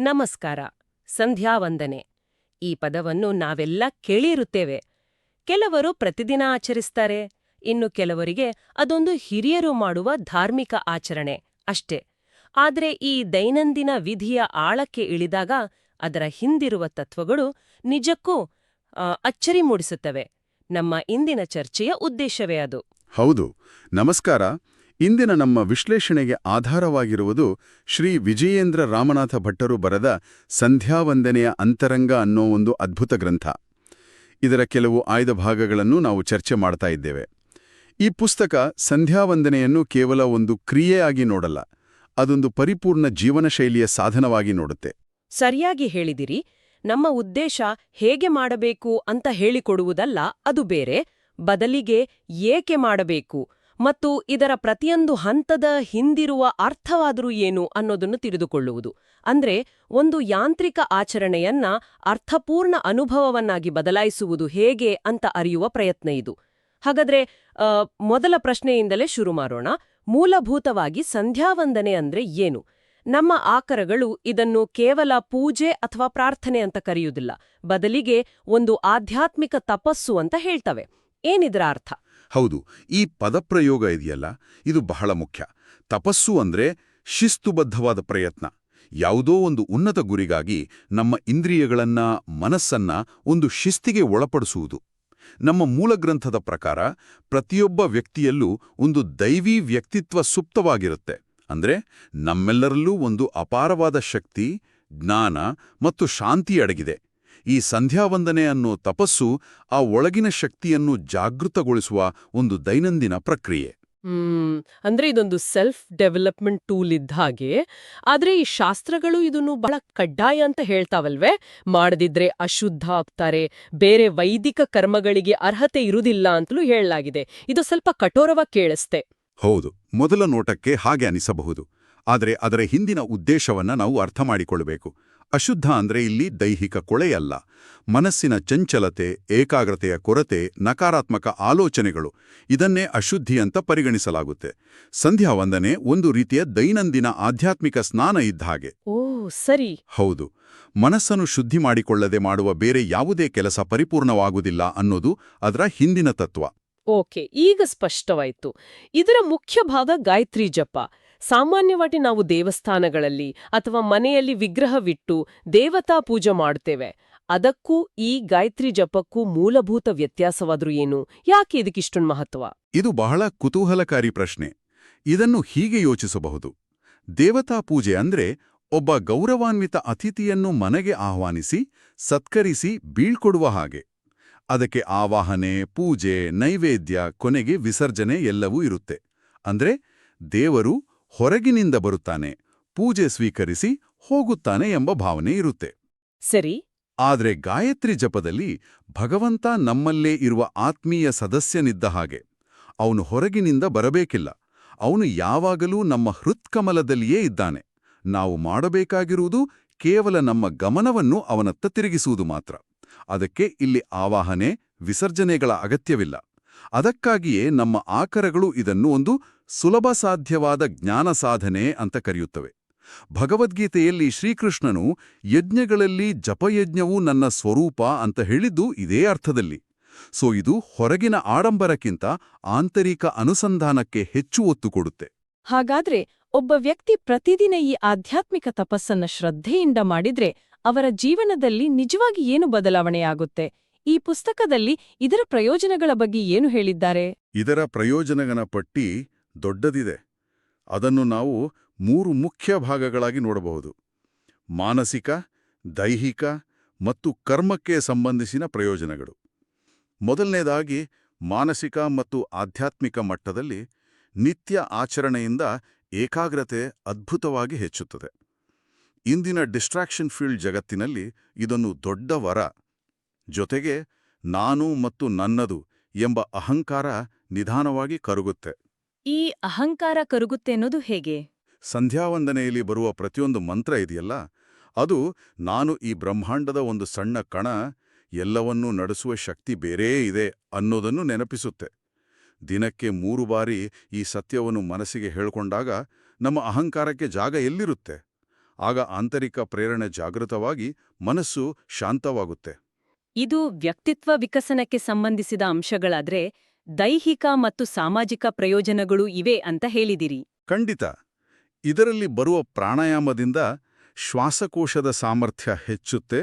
ನಮಸ್ಕಾರ ಸಂಧ್ಯಾವಂದನೆ ಈ ಪದವನ್ನು ನಾವೆಲ್ಲ ಕೇಳಿರುತ್ತೇವೆ. ಕೆಲವರು ಪ್ರತಿದಿನ ಆಚರಿಸ್ತಾರೆ, ಇನ್ನು ಕೆಲವರಿಗೆ ಅದೊಂದು ಹಿರಿಯರು ಮಾಡುವ ಧಾರ್ಮಿಕ ಆಚರಣೆ ಅಷ್ಟೇ. ಆದರೆ ಈ ದೈನಂದಿನ ವಿಧಿಯ ಆಳಕ್ಕೆ ಇಳಿದಾಗ ಅದರ ಹಿಂದಿರುವ ತತ್ವಗಳು ನಿಜಕ್ಕೂ ಅಚ್ಚರಿ ಮೂಡಿಸುತ್ತವೆ. ನಮ್ಮ ಇಂದಿನ ಚರ್ಚೆಯ ಉದ್ದೇಶವೇ ಅದು. ಹೌದು. ನಮಸ್ಕಾರ ಇಂದಿನ ನಮ್ಮ ವಿಶ್ಲೇಷಣೆಗೆ ಆಧಾರವಾಗಿರುವುದು ಶ್ರೀ ವಿಜಯೇಂದ್ರ ರಾಮನಾಥ ಭಟ್ಟರು ಬರೆದ ಸಂಧ್ಯಾವಂದನೆಯ ಅಂತರಂಗ ಅನ್ನೋ ಒಂದು ಅದ್ಭುತ ಗ್ರಂಥ. ಇದರ ಕೆಲವು ಆಯ್ದ ಭಾಗಗಳನ್ನು ನಾವು ಚರ್ಚೆ ಮಾಡ್ತಾ ಇದ್ದೇವೆ. ಈ ಪುಸ್ತಕ ಸಂಧ್ಯಾವಂದನೆಯನ್ನು ಕೇವಲ ಒಂದು ಕ್ರಿಯೆಯಾಗಿ ನೋಡಲ್ಲ, ಅದೊಂದು ಪರಿಪೂರ್ಣ ಜೀವನ ಶೈಲಿಯ ಸಾಧನವಾಗಿ ನೋಡುತ್ತೆ. ಸರಿಯಾಗಿ ಹೇಳಿದಿರಿ. ನಮ್ಮ ಉದ್ದೇಶ ಹೇಗೆ ಮಾಡಬೇಕು ಅಂತ ಹೇಳಿಕೊಡುವುದಲ್ಲ, ಅದು ಬೇರೆ. ಬದಲಿಗೆ ಏಕೆ ಮಾಡಬೇಕು? ಮತ್ತು ಇದರ ಪ್ರತಿಯೊಂದು ಹಂತದ ಹಿಂದಿರುವ ಅರ್ಥವಾದರೂ ಏನು ಅನ್ನೋದನ್ನು ತಿಳಿದುಕೊಳ್ಳುವುದು. ಅಂದ್ರೆ, ಒಂದು ಯಾಂತ್ರಿಕ ಆಚರಣೆಯನ್ನ ಅರ್ಥಪೂರ್ಣ ಅನುಭವವನ್ನಾಗಿ ಬದಲಾಯಿಸುವುದು ಹೇಗೆ ಅಂತ ಅರಿಯುವ ಪ್ರಯತ್ನ ಇದು. ಹಾಗಾದ್ರೆ ಮೊದಲ ಪ್ರಶ್ನೆಯಿಂದಲೇ ಶುರು ಮಾಡೋಣ. ಮೂಲಭೂತವಾಗಿ ಸಂಧ್ಯಾವಂದನೆ ಅಂದ್ರೆ ಏನು? ನಮ್ಮ ಆಕರಗಳು ಇದನ್ನು ಕೇವಲ ಪೂಜೆ ಅಥವಾ ಪ್ರಾರ್ಥನೆ ಅಂತ ಕರೆಯುವುದಿಲ್ಲ. ಬದಲಿಗೆ ಒಂದು ಆಧ್ಯಾತ್ಮಿಕ ತಪಸ್ಸು ಅಂತ ಹೇಳ್ತವೆ. ಏನಿದ್ರ ಅರ್ಥ? ಹೌದು, ಈ ಪದಪ್ರಯೋಗ ಇದೆಯಲ್ಲ? ಇದು ಬಹಳ ಮುಖ್ಯ. ತಪಸ್ಸು ಅಂದ್ರೆ ಶಿಸ್ತುಬದ್ಧವಾದ ಪ್ರಯತ್ನ. ಯಾವುದೋ ಒಂದು ಉನ್ನತ ಗುರಿಗಾಗಿ ನಮ್ಮ ಇಂದ್ರಿಯಗಳನ್ನ, ಮನಸ್ಸನ್ನ ಒಂದು ಶಿಸ್ತಿಗೆ ಒಳಪಡಿಸುವುದು. ನಮ್ಮ ಮೂಲಗ್ರಂಥದ ಪ್ರಕಾರ ಪ್ರತಿಯೊಬ್ಬ ವ್ಯಕ್ತಿಯಲ್ಲೂ ಒಂದು ದೈವೀ ವ್ಯಕ್ತಿತ್ವ ಸುಪ್ತವಾಗಿರುತ್ತೆ. ಅಂದ್ರೆ ನಮ್ಮೆಲ್ಲರಲ್ಲೂ ಒಂದು ಅಪಾರವಾದ ಶಕ್ತಿ, ಜ್ಞಾನ ಮತ್ತು ಶಾಂತಿ ಅಡಗಿದೆ. ಈ ಸಂಧ್ಯಾವಂದನೆ ಅನ್ನೋ ತಪಸ್ಸು ಆ ಒಳಗಿನ ಶಕ್ತಿಯನ್ನು ಜಾಗೃತಗೊಳಿಸುವ ಒಂದು ದೈನಂದಿನ ಪ್ರಕ್ರಿಯೆ. ಅಂದ್ರೆ ಇದೊಂದು ಸೆಲ್ಫ್ ಡೆವಲಪ್ಮೆಂಟ್ ಟೂಲ್ ಇದ್ದ ಹಾಗೆ. ಆದ್ರೆ ಈ ಶಾಸ್ತ್ರಗಳು ಇದನ್ನು ಬಹಳ ಕಡ್ಡಾಯ ಅಂತ ಹೇಳ್ತಾವಲ್ವೇ? ಮಾಡದಿದ್ರೆ ಅಶುದ್ಧ ಆಗ್ತಾರೆ ಬೇರೆ ವೈದಿಕ ಕರ್ಮಗಳಿಗೆ ಅರ್ಹತೆ ಇರುವುದಿಲ್ಲ ಅಂತಲೂ ಹೇಳಲಾಗಿದೆ. ಇದು ಸ್ವಲ್ಪ ಕಠೋರವಾಗಿ ಕೇಳಿಸ್ತೆ. ಹೌದು ಮೊದಲ ನೋಟಕ್ಕೆ ಹಾಗೆ ಅನಿಸಬಹುದು. ಆದರೆ ಅದರ ಹಿಂದಿನ ಉದ್ದೇಶವನ್ನ ನಾವು ಅರ್ಥ ಮಾಡಿಕೊಳ್ಳಬೇಕು. ಅಶುದ್ಧ ಅಂದ್ರೆ ಇಲ್ಲಿ ದೈಹಿಕ ಕೊಳೆಯಲ್ಲ. ಮನಸ್ಸಿನ ಚಂಚಲತೆ ಏಕಾಗ್ರತೆಯ ಕೊರತೆ ನಕಾರಾತ್ಮಕ ಆಲೋಚನೆಗಳು ಇದನ್ನೇ ಅಶುದ್ಧಿ ಅಂತ ಪರಿಗಣಿಸಲಾಗುತ್ತೆ. ಸಂಧ್ಯಾ ವಂದನೆ ಒಂದು ರೀತಿಯ ದೈನಂದಿನ ಆಧ್ಯಾತ್ಮಿಕ ಸ್ನಾನ ಇದ್ದ ಹಾಗೆ. ಓ ಸರಿ. ಹೌದು. ಮನಸ್ಸನ್ನು ಶುದ್ಧಿ ಮಾಡಿಕೊಳ್ಳದೆ ಮಾಡುವ ಬೇರೆ ಯಾವುದೇ ಕೆಲಸ ಪರಿಪೂರ್ಣವಾಗುವುದಿಲ್ಲ ಅನ್ನೋದು ಅದರ ಹಿಂದಿನ ತತ್ವ. ಓಕೆ ಈಗ ಸ್ಪಷ್ಟವಾಯಿತು. ಇದರ ಮುಖ್ಯ ಭಾಗ ಗಾಯತ್ರಿ ಜಪ. ಸಾಮಾನ್ಯವಾಗಿ ನಾವು ದೇವಸ್ಥಾನಗಳಲ್ಲಿ ಅಥವಾ ಮನೆಯಲ್ಲಿ ವಿಗ್ರಹವಿಟ್ಟು ದೇವತಾ ಪೂಜೆ ಮಾಡ್ತೇವೆ ಅದಕ್ಕೂ ಈ ಗಾಯತ್ರಿ ಜಪಕ್ಕೂ ಮೂಲಭೂತ ವ್ಯತ್ಯಾಸವಾದ್ರೂ ಏನು? ಯಾಕೆ ಇದಕ್ಕಿಷ್ಟೊಂದು ಮಹತ್ವ? ಇದು ಬಹಳ ಕುತೂಹಲಕಾರಿ ಪ್ರಶ್ನೆ. ಇದನ್ನು ಹೀಗೆ ಯೋಚಿಸಬಹುದು. ದೇವತಾ ಪೂಜೆ ಅಂದ್ರೆ ಒಬ್ಬ ಗೌರವಾನ್ವಿತ ಅತಿಥಿಯನ್ನು ಮನೆಗೆ ಆಹ್ವಾನಿಸಿ, ಸತ್ಕರಿಸಿ, ಬೀಳ್ಕೊಡುವ ಹಾಗೆ. ಅದಕ್ಕೆ ಆವಾಹನೆ, ಪೂಜೆ, ನೈವೇದ್ಯ, ಕೊನೆಗೆ ವಿಸರ್ಜನೆ ಎಲ್ಲವೂ ಇರುತ್ತೆ. ಅಂದ್ರೆ ದೇವರು ಹೊರಗಿನಿಂದ ಬರುತ್ತಾನೆ. ಪೂಜೆ ಸ್ವೀಕರಿಸಿ ಹೋಗುತ್ತಾನೆ ಎಂಬ ಭಾವನೆ ಇರುತ್ತೆ. ಸರಿ. ಆದರೆ ಗಾಯತ್ರಿ ಜಪದಲ್ಲಿ ಭಗವಂತ ನಮ್ಮಲ್ಲೇ ಇರುವ ಆತ್ಮೀಯ ಸದಸ್ಯನಿದ್ದ ಹಾಗೆ. ಅವನು ಹೊರಗಿನಿಂದ ಬರಬೇಕಿಲ್ಲ. ಅವನು ಯಾವಾಗಲೂ ನಮ್ಮ ಹೃತ್ಕಮಲದಲ್ಲಿಯೇ ಇದ್ದಾನೆ. ನಾವು ಮಾಡಬೇಕಾಗಿರುವುದು ಕೇವಲ ನಮ್ಮ ಗಮನವನ್ನು ಅವನತ್ತ ತಿರುಗಿಸುವುದು ಮಾತ್ರ. ಅದಕ್ಕೆ ಇಲ್ಲಿ ಆವಾಹನೆ ವಿಸರ್ಜನೆಗಳ ಅಗತ್ಯವಿಲ್ಲ. ಅದಕ್ಕಾಗಿಯೇ ನಮ್ಮ ಆಕರಗಳು ಇದನ್ನು ಒಂದು ಸುಲಭ ಸಾಧ್ಯವಾದ ಜ್ಞಾನ ಸಾಧನೆ ಅಂತ ಕರೆಯುತ್ತವೆ. ಭಗವದ್ಗೀತೆಯಲ್ಲಿ ಶ್ರೀಕೃಷ್ಣನು ಯಜ್ಞಗಳಲ್ಲಿ ಜಪಯಜ್ಞವು ನನ್ನ ಸ್ವರೂಪ ಅಂತ ಹೇಳಿದ್ದು ಇದೇ ಅರ್ಥದಲ್ಲಿ. ಸೊ ಇದು ಹೊರಗಿನ ಆಡಂಬರಕ್ಕಿಂತ ಆಂತರಿಕ ಅನುಸಂಧಾನಕ್ಕೆ ಹೆಚ್ಚು ಒತ್ತು ಕೊಡುತ್ತೆ. ಹಾಗಾದ್ರೆ ಒಬ್ಬ ವ್ಯಕ್ತಿ ಪ್ರತಿದಿನ ಈ ಆಧ್ಯಾತ್ಮಿಕ ತಪಸ್ಸನ್ನ ಶ್ರದ್ಧೆಯಿಂದ ಮಾಡಿದ್ರೆ ಅವರ ಜೀವನದಲ್ಲಿ ನಿಜವಾಗಿ ಏನು ಬದಲಾವಣೆಯಾಗುತ್ತೆ ಈ ಪುಸ್ತಕದಲ್ಲಿ ಇದರ ಪ್ರಯೋಜನಗಳ ಬಗ್ಗೆ ಏನು ಹೇಳಿದ್ದಾರೆ? ಇದರ ಪ್ರಯೋಜನಗಳ ಪಟ್ಟಿ ದೊಡ್ಡದಿದೆ. ಅದನ್ನು ನಾವು ಮೂರು ಮುಖ್ಯ ಭಾಗಗಳಾಗಿ ನೋಡಬಹುದು. ಮಾನಸಿಕ, ದೈಹಿಕ ಮತ್ತು ಕರ್ಮಕ್ಕೆ ಸಂಬಂಧಿಸಿದ ಪ್ರಯೋಜನಗಳು. ಮೊದಲನೇದಾಗಿ ಮಾನಸಿಕ ಮತ್ತು ಆಧ್ಯಾತ್ಮಿಕ ಮಟ್ಟದಲ್ಲಿ ನಿತ್ಯ ಆಚರಣೆಯಿಂದ ಏಕಾಗ್ರತೆ ಅದ್ಭುತವಾಗಿ ಹೆಚ್ಚುತ್ತದೆ. ಇಂದಿನ ಡಿಸ್ಟ್ರಾಕ್ಷನ್ ಫೀಲ್ಡ್ ಜಗತ್ತಿನಲ್ಲಿ ಇದೊಂದು ದೊಡ್ಡ ವರ. ಜೊತೆಗೆ ನಾನು ಮತ್ತು ನನ್ನದು ಎಂಬ ಅಹಂಕಾರ ನಿಧಾನವಾಗಿ ಕರಗುತ್ತೆ. ಈ ಅಹಂಕಾರ ಕರುಗುತ್ತೆ ಅನ್ನೋದು ಹೇಗೆ? ಸಂಧ್ಯಾವಂದನೆಯಲ್ಲಿ ಬರುವ ಪ್ರತಿಯೊಂದು ಮಂತ್ರ ಇದೆಯಲ್ಲ? ಅದು ನಾನು ಈ ಬ್ರಹ್ಮಾಂಡದ ಒಂದು ಸಣ್ಣ ಕಣ ಎಲ್ಲವನ್ನೂ ನಡೆಸುವ ಶಕ್ತಿ ಬೇರೇ ಇದೆ ಅನ್ನೋದನ್ನು ನೆನಪಿಸುತ್ತೆ. ದಿನಕ್ಕೆ ಮೂರು ಬಾರಿ ಈ ಸತ್ಯವನ್ನು ಮನಸ್ಸಿಗೆ ಹೇಳಿಕೊಂಡಾಗ ನಮ್ಮ ಅಹಂಕಾರಕ್ಕೆ ಜಾಗ ಎಲ್ಲಿರುತ್ತೆ? ಆಗ ಆಂತರಿಕ ಪ್ರೇರಣೆ ಜಾಗೃತವಾಗಿ ಮನಸ್ಸು ಶಾಂತವಾಗುತ್ತೆ. ಇದು ವ್ಯಕ್ತಿತ್ವ ವಿಕಸನಕ್ಕೆ ಸಂಬಂಧಿಸಿದ ಅಂಶಗಳಾದ್ರೆ ದೈಹಿಕ ಮತ್ತು ಸಾಮಾಜಿಕ ಪ್ರಯೋಜನಗಳು ಇವೆ ಅಂತ ಹೇಳಿದಿರಿ. ಖಂಡಿತ. ಇದರಲ್ಲಿ ಬರುವ ಪ್ರಾಣಾಯಾಮದಿಂದ ಶ್ವಾಸಕೋಶದ ಸಾಮರ್ಥ್ಯ ಹೆಚ್ಚುತ್ತೆ,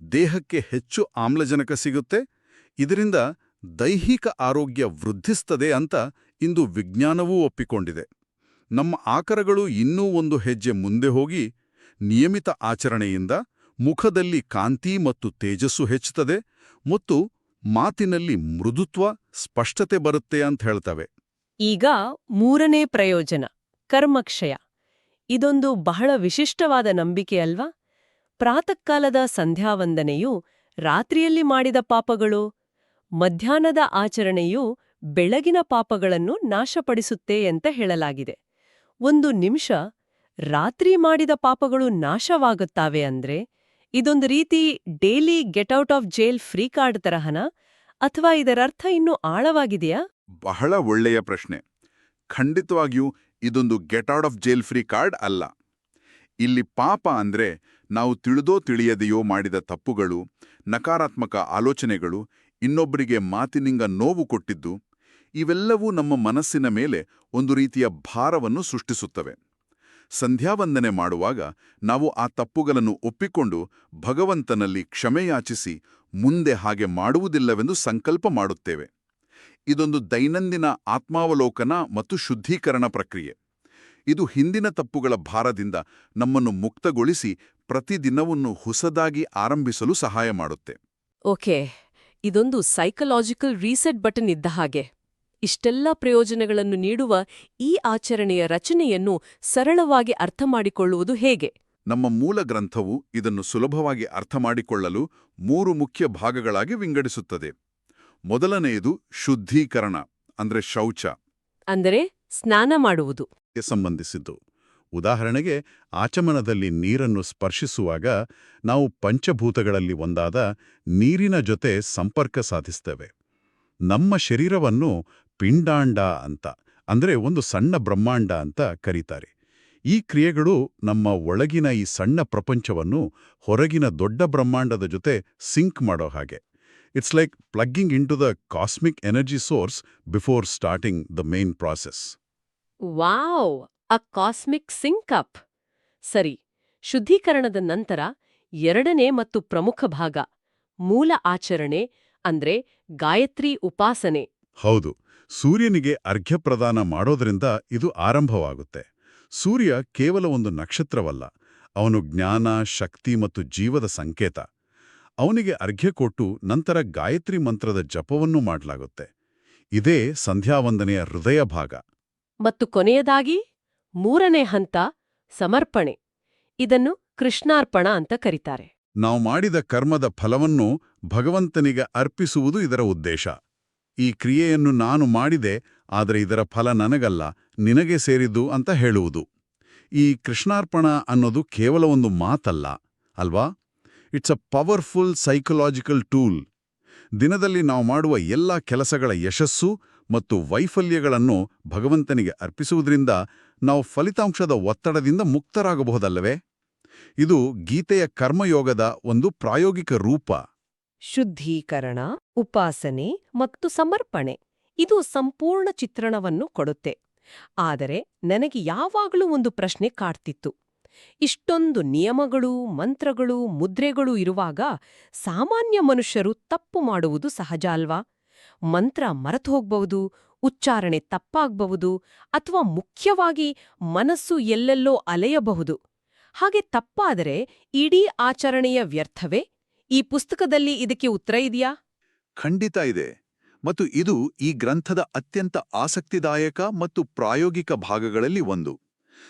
ದೇಹಕ್ಕೆ ಹೆಚ್ಚು ಆಮ್ಲಜನಕ ಸಿಗುತ್ತೆ, ಇದರಿಂದ ದೈಹಿಕ ಆರೋಗ್ಯ ವೃದ್ಧಿಸ್ತದೆ ಅಂತ ಇಂದು ವಿಜ್ಞಾನವೂ ಒಪ್ಪಿಕೊಂಡಿದೆ. ನಮ್ಮ ಆಕರಗಳು ಇನ್ನೂ ಒಂದು ಹೆಜ್ಜೆ ಮುಂದೆ ಹೋಗಿ ನಿಯಮಿತ ಆಚರಣೆಯಿಂದ ಮುಖದಲ್ಲಿ ಕಾಂತಿ ಮತ್ತು ತೇಜಸ್ಸು ಹೆಚ್ಚುತ್ತದೆ ಮತ್ತು ಮಾತಿನಲ್ಲಿ ಮೃದುತ್ವ, ಸ್ಪಷ್ಟತೆ ಬರುತ್ತೆ ಅಂತ ಹೇಳ್ತವೆ. ಈಗ ಮೂರನೇ ಪ್ರಯೋಜನ, ಕರ್ಮಕ್ಷಯ. ಇದೊಂದು ಬಹಳ ವಿಶಿಷ್ಟವಾದ ನಂಬಿಕೆ ಅಲ್ವಾ? ಪ್ರಾತಃಕಾಲದ ಸಂಧ್ಯಾವಂದನೆಯು ರಾತ್ರಿಯಲ್ಲಿ ಮಾಡಿದ ಪಾಪಗಳು, ಮಧ್ಯಾಹ್ನದ ಆಚರಣೆಯು ಬೆಳಗಿನ ಪಾಪಗಳನ್ನು ನಾಶಪಡಿಸುತ್ತೆ ಅಂತ ಹೇಳಲಾಗಿದೆ. ಒಂದು ನಿಮಿಷ, ರಾತ್ರಿ ಮಾಡಿದ ಪಾಪಗಳು ನಾಶವಾಗುತ್ತಾವೆ ಅಂದ್ರೆ ಇದೊಂದು ರೀತಿ daily get out of jail free card ತರಹನ? ಅಥವಾ ಇದರರ್ಥ ಇನ್ನೂ ಆಳವಾಗಿದೆಯಾ? ಬಹಳ ಒಳ್ಳೆಯ ಪ್ರಶ್ನೆ. ಖಂಡಿತವಾಗಿಯೂ ಇದೊಂದು get out of jail free card ಅಲ್ಲ. ಇಲ್ಲಿ ಪಾಪ ಅಂದ್ರೆ ನಾವು ತಿಳಿದೋ ತಿಳಿಯದೆಯೋ ಮಾಡಿದ ತಪ್ಪುಗಳು, ನಕಾರಾತ್ಮಕ ಆಲೋಚನೆಗಳು, ಇನ್ನೊಬ್ಬರಿಗೆ ಮಾತಿನಿಂಗ ನೋವು ಕೊಟ್ಟಿದ್ದು, ಇವೆಲ್ಲವೂ ನಮ್ಮ ಮನಸ್ಸಿನ ಮೇಲೆ ಒಂದು ರೀತಿಯ ಭಾರವನ್ನು ಸೃಷ್ಟಿಸುತ್ತವೆ. ಸಂಧ್ಯಾವಂದನೆ ಮಾಡುವಾಗ ನಾವು ಆ ತಪ್ಪುಗಳನ್ನು ಒಪ್ಪಿಕೊಂಡು ಭಗವಂತನಲ್ಲಿ ಕ್ಷಮೆಯಾಚಿಸಿ ಮುಂದೆ ಹಾಗೆ ಮಾಡುವುದಿಲ್ಲವೆಂದು ಸಂಕಲ್ಪ ಮಾಡುತ್ತೇವೆ. ಇದೊಂದು ದೈನಂದಿನ ಆತ್ಮಾವಲೋಕನ ಮತ್ತು ಶುದ್ಧೀಕರಣ ಪ್ರಕ್ರಿಯೆ. ಇದು ಹಿಂದಿನ ತಪ್ಪುಗಳ ಭಾರದಿಂದ ನಮ್ಮನ್ನು ಮುಕ್ತಗೊಳಿಸಿ ಪ್ರತಿದಿನವನ್ನು ಹೊಸದಾಗಿ ಆರಂಭಿಸಲು ಸಹಾಯ ಮಾಡುತ್ತೆ. ಓಕೆ, ಇದೊಂದು ಸೈಕಲಾಜಿಕಲ್ ರೀಸೆಟ್ ಬಟನ್ ಇದ್ದ ಹಾಗೆ. ಇಷ್ಟೆಲ್ಲ ಪ್ರಯೋಜನಗಳನ್ನು ನೀಡುವ ಈ ಆಚರಣೆಯ ರಚನೆಯನ್ನು ಸರಳವಾಗಿ ಅರ್ಥಮಾಡಿಕೊಳ್ಳುವುದು ಹೇಗೆ? ನಮ್ಮ ಮೂಲ ಗ್ರಂಥವು ಇದನ್ನು ಸುಲಭವಾಗಿ ಅರ್ಥಮಾಡಿಕೊಳ್ಳಲು ಮೂರು ಮುಖ್ಯ ಭಾಗಗಳಾಗಿ ವಿಂಗಡಿಸುತ್ತದೆ. ಮೊದಲನೆಯದು ಶುದ್ಧೀಕರಣ ಅಂದ್ರೆ ಶೌಚ. ಅಂದರೆ ಸ್ನಾನ ಮಾಡುವುದು. ಸಂಬಂಧಿಸಿದ್ದು. ಉದಾಹರಣೆಗೆ ಆಚಮನದಲ್ಲಿ ನೀರನ್ನು ಸ್ಪರ್ಶಿಸುವಾಗ ನಾವು ಪಂಚಭೂತಗಳಲ್ಲಿ ಒಂದಾದ ನೀರಿನ ಜೊತೆ ಸಂಪರ್ಕ ಸಾಧಿಸ್ತೇವೆ. ನಮ್ಮ ಶರೀರವನ್ನು ಪಿಂಡಾಂಡ ಅಂತ. ಅಂದ್ರೆ ಒಂದು ಸಣ್ಣ ಬ್ರಹ್ಮಾಂಡ ಅಂತ ಕರೀತಾರೆ. ಈ ಕ್ರಿಯೆಗಳು ನಮ್ಮ ಒಳಗಿನ ಈ ಸಣ್ಣ ಪ್ರಪಂಚವನ್ನು ಹೊರಗಿನ ದೊಡ್ಡ ಬ್ರಹ್ಮಾಂಡದ ಜೊತೆ ಸಿಂಕ್ ಮಾಡೋ ಹಾಗೆ. It's like plugging in to the cosmic energy source before starting the main process wow! A cosmic sync up ಸರಿ ಶುದ್ಧೀಕರಣದ ನಂತರ ಎರಡನೇ ಮತ್ತು ಪ್ರಮುಖ ಭಾಗ ಮೂಲ ಆಚರಣೆ ಅಂದ್ರೆ ಗಾಯತ್ರಿ ಉಪಾಸನೆ. ಹೌದು. ಸೂರ್ಯನಿಗೆ ಅರ್ಘ್ಯ ಪ್ರದಾನ ಮಾಡೋದ್ರಿಂದ ಇದು ಆರಂಭವಾಗುತ್ತೆ. ಸೂರ್ಯ ಕೇವಲ ಒಂದು ನಕ್ಷತ್ರವಲ್ಲ ಅವನು ಜ್ಞಾನ ಶಕ್ತಿ ಮತ್ತು ಜೀವದ ಸಂಕೇತ. ಅವನಿಗೆ ಅರ್ಘ್ಯ ಕೊಟ್ಟು ನಂತರ ಗಾಯತ್ರಿ ಮಂತ್ರದ ಜಪವನ್ನು ಮಾಡಲಾಗುತ್ತೆ. ಇದೇ ಸಂಧ್ಯಾವಂದನೆಯ ಹೃದಯ ಭಾಗ. ಮತ್ತು ಕೊನೆಯದಾಗಿ ಮೂರನೇ ಹಂತ ಸಮರ್ಪಣೆ. ಇದನ್ನು ಕೃಷ್ಣಾರ್ಪಣ ಅಂತ ಕರೀತಾರೆ. ನಾವು ಮಾಡಿದ ಕರ್ಮದ ಫಲವನ್ನು ಭಗವಂತನಿಗೆ ಅರ್ಪಿಸುವುದು ಇದರ ಉದ್ದೇಶ. ಈ ಕ್ರಿಯೆಯನ್ನು ನಾನು ಮಾಡಿದೆ, ಆದರೆ ಇದರ ಫಲ ನನಗಲ್ಲ, ನಿನಗೆ ಸೇರಿದ್ದು ಅಂತ ಹೇಳುವುದು. ಈ ಕೃಷ್ಣಾರ್ಪಣ ಅನ್ನೋದು ಕೇವಲ ಒಂದು ಮಾತಲ್ಲ, ಅಲ್ವಾ? It's a powerful psychological tool ದಿನದಲ್ಲಿ ನಾವು ಮಾಡುವ ಎಲ್ಲ ಕೆಲಸಗಳ ಯಶಸ್ಸು ಮತ್ತು ವೈಫಲ್ಯಗಳನ್ನು ಭಗವಂತನಿಗೆ ಅರ್ಪಿಸುವುದರಿಂದ ನಾವು ಫಲಿತಾಂಶದ ಒತ್ತಡದಿಂದ ಮುಕ್ತರಾಗಬಹುದಲ್ಲವೇ? ಇದು ಗೀತೆಯ ಕರ್ಮಯೋಗದ ಒಂದು ಪ್ರಾಯೋಗಿಕ ರೂಪ. ಶುದ್ಧೀಕರಣ, ಉಪಾಸನೆ ಮತ್ತು ಸಮರ್ಪಣೆ. ಇದು ಸಂಪೂರ್ಣ ಚಿತ್ರಣವನ್ನು ಕೊಡುತ್ತೆ. ಆದರೆ ನನಗೆ ಯಾವಾಗಲೂ ಒಂದು ಪ್ರಶ್ನೆ ಕಾಡ್ತಿತ್ತು. ಇಷ್ಟೊಂದು ನಿಯಮಗಳು, ಮಂತ್ರಗಳು, ಮುದ್ರೆಗಳು ಇರುವಾಗ ಸಾಮಾನ್ಯ ಮನುಷ್ಯರು ತಪ್ಪು ಮಾಡುವುದು ಸಹಜ ಅಲ್ವಾ? ಮಂತ್ರ ಮರೆತು ಹೋಗ್ಬಹುದು, ಉಚ್ಚಾರಣೆ ತಪ್ಪಾಗಬಹುದು ಅಥವಾ ಮುಖ್ಯವಾಗಿ ಮನಸ್ಸು ಎಲ್ಲೆಲ್ಲೋ ಅಲೆಯಬಹುದು. ಹಾಗೆ ತಪ್ಪಾದರೆ ಇಡೀ ಆಚರಣೆಯ ವ್ಯರ್ಥವೇ? ಈ ಪುಸ್ತಕದಲ್ಲಿ ಇದಕ್ಕೆ ಉತ್ತರ ಇದೆಯಾ? ಖಂಡಿತ ಇದೆ. ಮತ್ತು ಇದು ಈ ಗ್ರಂಥದ ಅತ್ಯಂತ ಆಸಕ್ತಿದಾಯಕ ಮತ್ತು ಪ್ರಾಯೋಗಿಕ ಭಾಗಗಳಲ್ಲಿ ಒಂದು.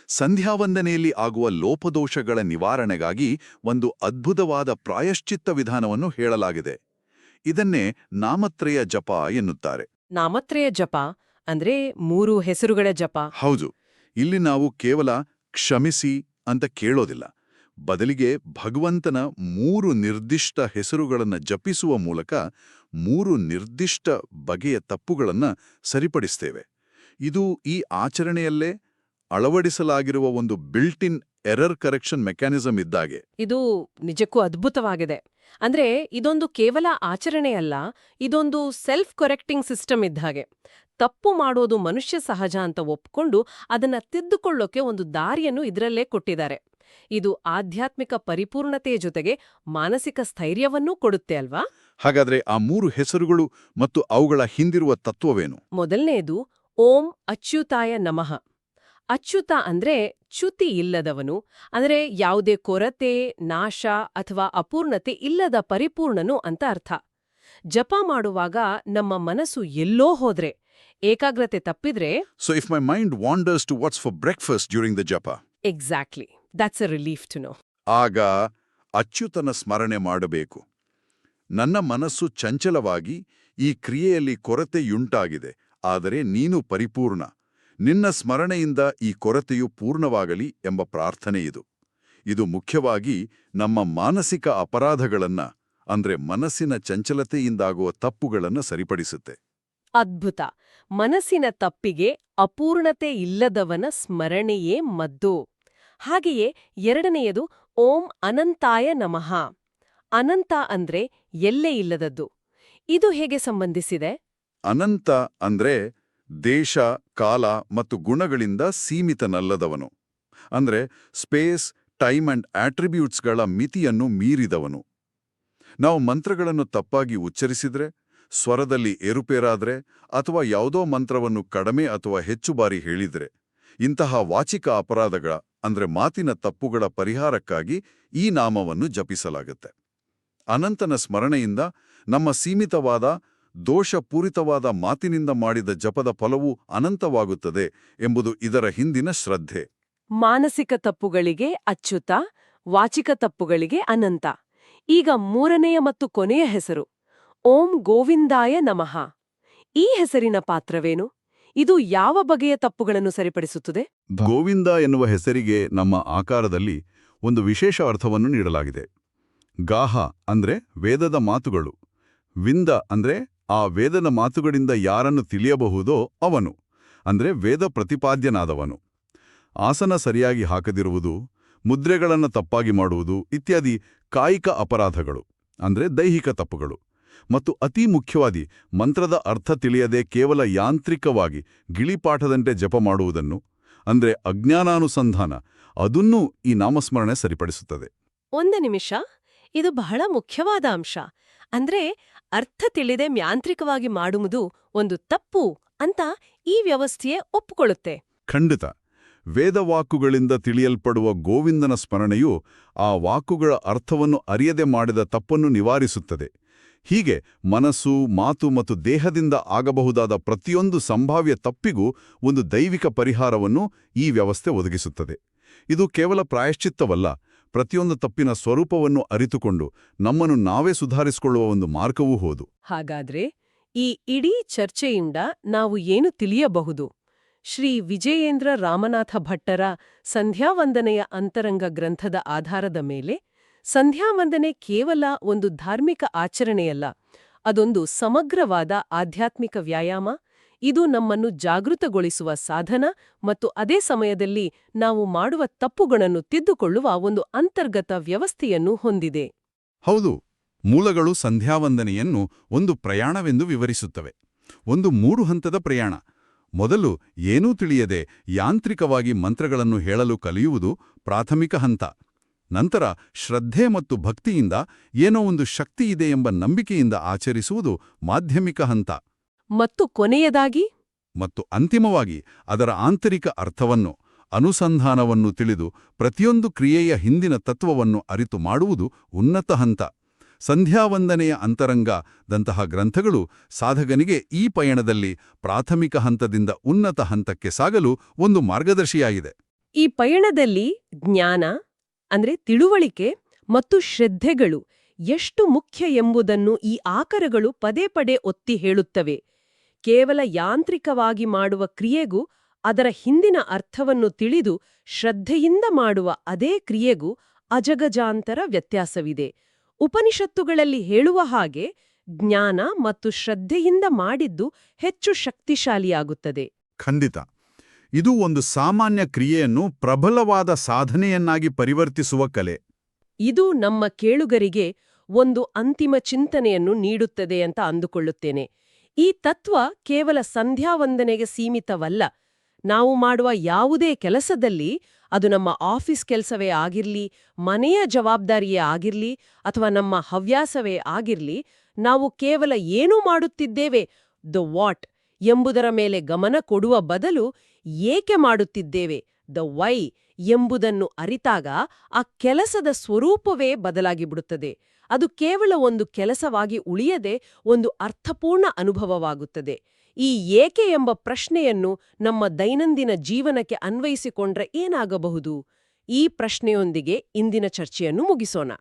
ಸಂಧ್ಯಾವಂದನೆಯಲ್ಲಿ ಆಗುವ ಲೋಪದೋಷಗಳ ನಿವಾರಣೆಗಾಗಿ ಒಂದು ಅದ್ಭುತವಾದ ಪ್ರಾಯಶ್ಚಿತ್ತ ವಿಧಾನವನ್ನು ಹೇಳಲಾಗಿದೆ. ಇದನ್ನೇ ನಾಮತ್ರಯ ಜಪ ಎನ್ನುತ್ತಾರೆ. ನಾಮತ್ರಯ ಜಪ ಅಂದ್ರೆ ಮೂರು ಹೆಸರುಗಳ ಜಪ. ಹೌದು. ಇಲ್ಲಿ ನಾವು ಕೇವಲ ಕ್ಷಮಿಸಿ ಅಂತ ಕೇಳೋದಿಲ್ಲ. ಬದಲಿಗೆ ಭಗವಂತನ ಮೂರು ನಿರ್ದಿಷ್ಟ ಹೆಸರುಗಳನ್ನು ಜಪಿಸುವ ಮೂಲಕ ಮೂರು ನಿರ್ದಿಷ್ಟ ಬಗೆಯ ತಪ್ಪುಗಳನ್ನು ಸರಿಪಡಿಸ್ತೇವೆ. ಇದು ಈ ಆಚರಣೆಯಲ್ಲೇ ಅಳವಡಿಸಲಾಗಿರುವ ಒಂದು built in error correction mechanism ಇದ್ದಾಗೆ. ಇದು ನಿಜಕ್ಕೂ ಅದ್ಭುತವಾಗಿದೆ. ಅಂದ್ರೆ ಇದೊಂದು ಕೇವಲ ಆಚರಣೆಯಲ್ಲ, ಇದೊಂದು ಸೆಲ್ಫ್ ಕರೆಕ್ಟಿಂಗ್ ಸಿಸ್ಟಮ್ ಇದ್ದ ಹಾಗೆ. ತಪ್ಪು ಮಾಡೋದು ಮನುಷ್ಯ ಸಹಜ ಅಂತ ಒಪ್ಕೊಂಡು ಅದನ್ನ ತಿದ್ದುಕೊಳ್ಳೋಕೆ ಒಂದು ದಾರಿಯನ್ನು ಇದರಲ್ಲೇ ಕೊಟ್ಟಿದ್ದಾರೆ. ಇದು ಆಧ್ಯಾತ್ಮಿಕ ಪರಿಪೂರ್ಣತೆಯ ಜೊತೆಗೆ ಮಾನಸಿಕ ಸ್ಥೈರ್ಯವನ್ನೂ ಕೊಡುತ್ತೆ ಅಲ್ವಾ? ಹಾಗಾದ್ರೆ ಆ ಮೂರು ಹೆಸರುಗಳು ಮತ್ತು ಅವುಗಳ ಹಿಂದಿರುವ ತತ್ವವೇನು? ಮೊದಲನೆಯದು ಓಂ ಅಚ್ಯುತಾಯ ನಮಃ. ಅಚ್ಯುತ ಅಂದ್ರೆ ಚ್ಯುತಿ ಇಲ್ಲದವನು ಅಂದ್ರೆ ಯಾವುದೇ ಕೊರತೆ ನಾಶ ಅಥವಾ ಅಪೂರ್ಣತೆ ಇಲ್ಲದ ಪರಿಪೂರ್ಣನು ಅಂತ ಅರ್ಥ. ಜಪ ಮಾಡುವಾಗ ನಮ್ಮ ಮನಸ್ಸು ಎಲ್ಲೋ ಹೋದ್ರೆ ಏಕಾಗ್ರತೆ ತಪ್ಪಿದ್ರೆ so if my mind wanders to what's for breakfast during the japa exactly that's a relief to know ಆಗ ಅಚ್ಯುತನ ಸ್ಮರಣೆ ಮಾಡಬೇಕು. ನನ್ನ ಮನಸ್ಸು ಚಂಚಲವಾಗಿ ಈ ಕ್ರಿಯೆಯಲ್ಲಿ ಕೊರತೆಯುಂಟಾಗಿದೆ ಆದರೆ ನೀನು ಪರಿಪೂರ್ಣ. ನಿನ್ನ ಸ್ಮರಣೆಯಿಂದ ಈ ಕೊರತೆಯು ಪೂರ್ಣವಾಗಲಿ ಎಂಬ ಪ್ರಾರ್ಥನೆ ಇದು. ಇದು ಮುಖ್ಯವಾಗಿ ನಮ್ಮ ಮಾನಸಿಕ ಅಪರಾಧಗಳನ್ನ ಅಂದ್ರೆ ಮನಸ್ಸಿನ ಚಂಚಲತೆಯಿಂದಾಗುವ ತಪ್ಪುಗಳನ್ನು ಸರಿಪಡಿಸುತ್ತೆ. ಅದ್ಭುತ. ಮನಸ್ಸಿನ ತಪ್ಪಿಗೆ ಅಪೂರ್ಣತೆ ಇಲ್ಲದವನ ಸ್ಮರಣೆಯೇ ಮದ್ದು. ಹಾಗೆಯೇ ಎರಡನೆಯದು, ಓಂ ಅನಂತಾಯ ನಮಃ. ಅನಂತ ಅಂದ್ರೆ ಎಲ್ಲೇ ಇಲ್ಲದದ್ದು. ಇದು ಹೇಗೆ ಸಂಬಂಧಿಸಿದೆ? ಅನಂತ ಅಂದ್ರೆ ದೇಶ, ಕಾಲ ಮತ್ತು ಗುಣಗಳಿಂದ ಸೀಮಿತನಲ್ಲದವನು. ಅಂದ್ರೆ ಸ್ಪೇಸ್, ಟೈಮ್ ಅಂಡ್ ಆಟ್ರಿಬ್ಯೂಟ್ಸ್ಗಳ ಮಿತಿಯನ್ನು ಮೀರಿದವನು. ನಾವು ಮಂತ್ರಗಳನ್ನು ತಪ್ಪಾಗಿ ಉಚ್ಚರಿಸಿದ್ರೆ ಸ್ವರದಲ್ಲಿ ಏರುಪೇರಾದ್ರೆ ಅಥವಾ ಯಾವುದೋ ಮಂತ್ರವನ್ನು ಕಡಿಮೆ ಅಥವಾ ಹೆಚ್ಚು ಬಾರಿ ಹೇಳಿದ್ರೆ, ಇಂತಹ ವಾಚಿಕ ಅಪರಾಧಗಳ, ಅಂದ್ರೆ ಮಾತಿನ ತಪ್ಪುಗಳ ಪರಿಹಾರಕ್ಕಾಗಿ ಈ ನಾಮವನ್ನು ಜಪಿಸಲಾಗುತ್ತೆ. ಅನಂತನ ಸ್ಮರಣೆಯಿಂದ ನಮ್ಮ ಸೀಮಿತವಾದ, ದೋಷಪೂರಿತವಾದ ಮಾತಿನಿಂದ ಮಾಡಿದ ಜಪದ ಫಲವು ಅನಂತವಾಗುತ್ತದೆ ಎಂಬುದು ಇದರ ಹಿಂದಿನ ಶ್ರದ್ಧೆ. ಮಾನಸಿಕ ತಪ್ಪುಗಳಿಗೆ ಅಚ್ಯುತ, ವಾಚಿಕ ತಪ್ಪುಗಳಿಗೆ ಅನಂತ. ಈಗ ಮೂರನೆಯ ಮತ್ತು ಕೊನೆಯ ಹೆಸರು. ಓಂ ಗೋವಿಂದಾಯ ನಮಃ. ಈ ಹೆಸರಿನ ಪಾತ್ರವೇನು? ಇದು ಯಾವ ಬಗೆಯ ತಪ್ಪುಗಳನ್ನು ಸರಿಪಡಿಸುತ್ತದೆ? ಗೋವಿಂದ ಎನ್ನುವ ಹೆಸರಿಗೆ ನಮ್ಮ ಆಕಾರದಲ್ಲಿ ಒಂದು ವಿಶೇಷ ಅರ್ಥವನ್ನು ನೀಡಲಾಗಿದೆ. ಗಾಹ ಅಂದ್ರೆ ವೇದದ ಮಾತುಗಳು. ವಿಂದ ಅಂದ್ರೆ ಆ ವೇದದ ಮಾತುಗಳಿಂದ ಯಾರನ್ನು ತಿಳಿಯಬಹುದೋ ಅವನು, ಅಂದ್ರೆ ವೇದ ಪ್ರತಿಪಾದ್ಯನಾದವನು. ಆಸನ ಸರಿಯಾಗಿ ಹಾಕದಿರುವುದು, ಮುದ್ರೆಗಳನ್ನು ತಪ್ಪಾಗಿ ಮಾಡುವುದು ಇತ್ಯಾದಿ ಕಾಯಿಕ ಅಪರಾಧಗಳು, ಅಂದ್ರೆ ದೈಹಿಕ ತಪ್ಪುಗಳು. ಮತ್ತು ಅತಿ ಮುಖ್ಯವಾದಿ ಮಂತ್ರದ ಅರ್ಥ ತಿಳಿಯದೆ ಕೇವಲ ಯಾಂತ್ರಿಕವಾಗಿ ಗಿಳಿಪಾಠದಂತೆ ಜಪ ಮಾಡುವುದನ್ನು ಅಂದ್ರೆ ಅಜ್ಞಾನಾನುಸಂಧಾನ ಅದನ್ನೂ ಈ ನಾಮಸ್ಮರಣೆ ಸರಿಪಡಿಸುತ್ತದೆ. ಒಂದು ನಿಮಿಷ ಇದು ಬಹಳ ಮುಖ್ಯವಾದ ಅಂಶ. ಅಂದ್ರೆ ಅರ್ಥ ತಿಳಿದೆ ಮ್ಯಾಂತ್ರಿಕವಾಗಿ ಮಾಡುವುದು ಒಂದು ತಪ್ಪು ಅಂತ ಈ ವ್ಯವಸ್ಥೆಯೇ ಒಪ್ಪಿಕೊಳ್ಳುತ್ತೆ. ಖಂಡಿತ. ವೇದವಾಕುಗಳಿಂದ ತಿಳಿಯಲ್ಪಡುವ ಗೋವಿಂದನ ಸ್ಮರಣೆಯು ಆ ವಾಕುಗಳ ಅರ್ಥವನ್ನು ಅರಿಯದೆ ಮಾಡಿದ ತಪ್ಪನ್ನು ನಿವಾರಿಸುತ್ತದೆ. ಹೀಗೆ ಮನಸ್ಸು, ಮಾತು ಮತ್ತು ದೇಹದಿಂದ ಆಗಬಹುದಾದ ಪ್ರತಿಯೊಂದು ಸಂಭಾವ್ಯ ತಪ್ಪಿಗೂ ಒಂದು ದೈವಿಕ ಪರಿಹಾರವನ್ನು ಈ ವ್ಯವಸ್ಥೆ ಒದಗಿಸುತ್ತದೆ. ಇದು ಕೇವಲ ಪ್ರಾಯಶ್ಚಿತ್ತವಲ್ಲ, ಪ್ರತಿಯೊಂದು ತಪ್ಪಿನ ಸ್ವರೂಪವನ್ನು ಅರಿತುಕೊಂಡು ನಮ್ಮನ್ನು ನಾವೇ ಸುಧಾರಿಸಿಕೊಳ್ಳುವ ಒಂದು ಮಾರ್ಗವೂ ಹೋದು. ಹಾಗಾದ್ರೆ ಈ ಇಡೀ ಚರ್ಚೆಯಿಂದ ನಾವು ಏನು ತಿಳಿಯಬಹುದು? ಶ್ರೀ ವಿಜಯೇಂದ್ರ ರಾಮನಾಥ ಭಟ್ಟರ ಸಂಧ್ಯಾವಂದನೆಯ ಅಂತರಂಗ ಗ್ರಂಥದ ಆಧಾರದ ಮೇಲೆ ಸಂಧ್ಯಾವಂದನೆ ಕೇವಲ ಒಂದು ಧಾರ್ಮಿಕ ಆಚರಣೆಯಲ್ಲ, ಅದೊಂದು ಸಮಗ್ರವಾದ ಆಧ್ಯಾತ್ಮಿಕ ವ್ಯಾಯಾಮ, ಇದು ನಮ್ಮನ್ನು ಜಾಗೃತಗೊಳಿಸುವ ಸಾಧನ ಮತ್ತು ಅದೇ ಸಮಯದಲ್ಲಿ ನಾವು ಮಾಡುವ ತಪ್ಪುಗಳನ್ನು ತಿದ್ದುಕೊಳ್ಳುವ ಒಂದು ಅಂತರ್ಗತ ವ್ಯವಸ್ಥೆಯನ್ನು ಹೊಂದಿದೆ. ಹೌದು, ಮೂಲಗಳು ಸಂಧ್ಯಾವಂದನೆಯನ್ನು ಒಂದು ಪ್ರಯಾಣವೆಂದು ವಿವರಿಸುತ್ತವೆ. ಒಂದು ಮೂರು ಹಂತದ ಪ್ರಯಾಣ. ಮೊದಲು ಏನೂ ತಿಳಿಯದೆ ಯಾಂತ್ರಿಕವಾಗಿ ಮಂತ್ರಗಳನ್ನು ಹೇಳಲು ಕಲಿಯುವುದು ಪ್ರಾಥಮಿಕ ಹಂತ. ನಂತರ ಶ್ರದ್ಧೆ ಮತ್ತು ಭಕ್ತಿಯಿಂದ ಏನೋ ಒಂದು ಶಕ್ತಿ ಇದೆ ಎಂಬ ನಂಬಿಕೆಯಿಂದ ಆಚರಿಸುವುದು ಮಾಧ್ಯಮಿಕ ಹಂತ. ಮತ್ತು ಕೊನೆಯದಾಗಿ? ಮತ್ತು ಅಂತಿಮವಾಗಿ ಅದರ ಆಂತರಿಕ ಅರ್ಥವನ್ನು ಅನುಸಂಧಾನವನ್ನು ತಿಳಿದು ಪ್ರತಿಯೊಂದು ಕ್ರಿಯೆಯ ಹಿಂದಿನ ತತ್ವವನ್ನು ಅರಿತು ಮಾಡುವುದು ಉನ್ನತ ಹಂತ. ಸಂಧ್ಯಾವಂದನೆಯ ಅಂತರಂಗದಂತಹ ಗ್ರಂಥಗಳು ಸಾಧಕನಿಗೆ ಈ ಪಯಣದಲ್ಲಿ ಪ್ರಾಥಮಿಕ ಹಂತದಿಂದ ಉನ್ನತ ಹಂತಕ್ಕೆ ಸಾಗಲು ಒಂದು ಮಾರ್ಗದರ್ಶಿಯಾಗಿದೆ. ಈ ಪಯಣದಲ್ಲಿ ಜ್ಞಾನ ಅಂದ್ರೆ ತಿಳುವಳಿಕೆ ಮತ್ತು ಶ್ರದ್ಧೆಗಳು ಎಷ್ಟು ಮುಖ್ಯ ಎಂಬುದನ್ನು ಈ ಆಕರಗಳು ಪದೇ ಪದೇ ಒತ್ತಿ ಹೇಳುತ್ತವೆ. ಕೇವಲ ಯಾಂತ್ರಿಕವಾಗಿ ಮಾಡುವ ಕ್ರಿಯೆಗೂ ಅದರ ಹಿಂದಿನ ಅರ್ಥವನ್ನು ತಿಳಿದು ಶ್ರದ್ಧೆಯಿಂದ ಮಾಡುವ ಅದೇ ಕ್ರಿಯೆಗೂ ಅಜಗಜಾಂತರ ವ್ಯತ್ಯಾಸವಿದೆ. ಉಪನಿಷತ್ತುಗಳಲ್ಲಿ ಹೇಳುವ ಹಾಗೆ ಜ್ಞಾನ ಮತ್ತು ಶ್ರದ್ಧೆಯಿಂದ ಮಾಡಿದ್ದು ಹೆಚ್ಚು ಶಕ್ತಿಶಾಲಿಯಾಗುತ್ತದೆ. ಖಂಡಿತ. ಇದು ಒಂದು ಸಾಮಾನ್ಯ ಕ್ರಿಯೆಯನ್ನು ಪ್ರಬಲವಾದ ಸಾಧನೆಯನ್ನಾಗಿ ಪರಿವರ್ತಿಸುವ ಕಲೆ. ಇದು ನಮ್ಮ ಕೇಳುಗರಿಗೆ ಒಂದು ಅಂತಿಮ ಚಿಂತನೆಯನ್ನು ನೀಡುತ್ತದೆ ಅಂತ ಅಂದುಕೊಳ್ಳುತ್ತೇನೆ. ಈ ತತ್ವ ಕೇವಲ ಸಂಧ್ಯಾವಂದನೆಗೆ ಸೀಮಿತವಲ್ಲ. ನಾವು ಮಾಡುವ ಯಾವುದೇ ಕೆಲಸದಲ್ಲಿ ಅದು ನಮ್ಮ ಆಫೀಸ್ ಕೆಲಸವೇ ಆಗಿರ್ಲಿ, ಮನೆಯ ಜವಾಬ್ದಾರಿಯೇ ಆಗಿರ್ಲಿ, ಅಥವಾ ನಮ್ಮ ಹವ್ಯಾಸವೇ ಆಗಿರ್ಲಿ, ನಾವು ಕೇವಲ ಏನು ಮಾಡುತ್ತಿದ್ದೇವೆ, ದ ವಾಟ್, ಎಂಬುದರ ಮೇಲೆ ಗಮನ ಕೊಡುವ ಬದಲು ಏಕೆ ಮಾಡುತ್ತಿದ್ದೇವೆ, ದ ವೈ ಎಂಬುದನ್ನು ಅರಿತಾಗ ಆ ಕೆಲಸದ ಸ್ವರೂಪವೇ ಬದಲಾಗಿಬಿಡುತ್ತದೆ. ಅದು ಕೇವಲ ಒಂದು ಕೆಲಸವಾಗಿ ಉಳಿಯದೆ ಒಂದು ಅರ್ಥಪೂರ್ಣ ಅನುಭವವಾಗುತ್ತದೆ. ಈ ಏಕೆ ಎಂಬ ಪ್ರಶ್ನೆಯನ್ನು ನಮ್ಮ ದೈನಂದಿನ ಜೀವನಕ್ಕೆ ಅನ್ವಯಿಸಿಕೊಂಡ್ರೆ ಏನಾಗಬಹುದು? ಈ ಪ್ರಶ್ನೆಯೊಂದಿಗೆ ಇಂದಿನ ಚರ್ಚೆಯನ್ನು ಮುಗಿಸೋಣ.